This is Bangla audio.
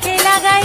que la gana.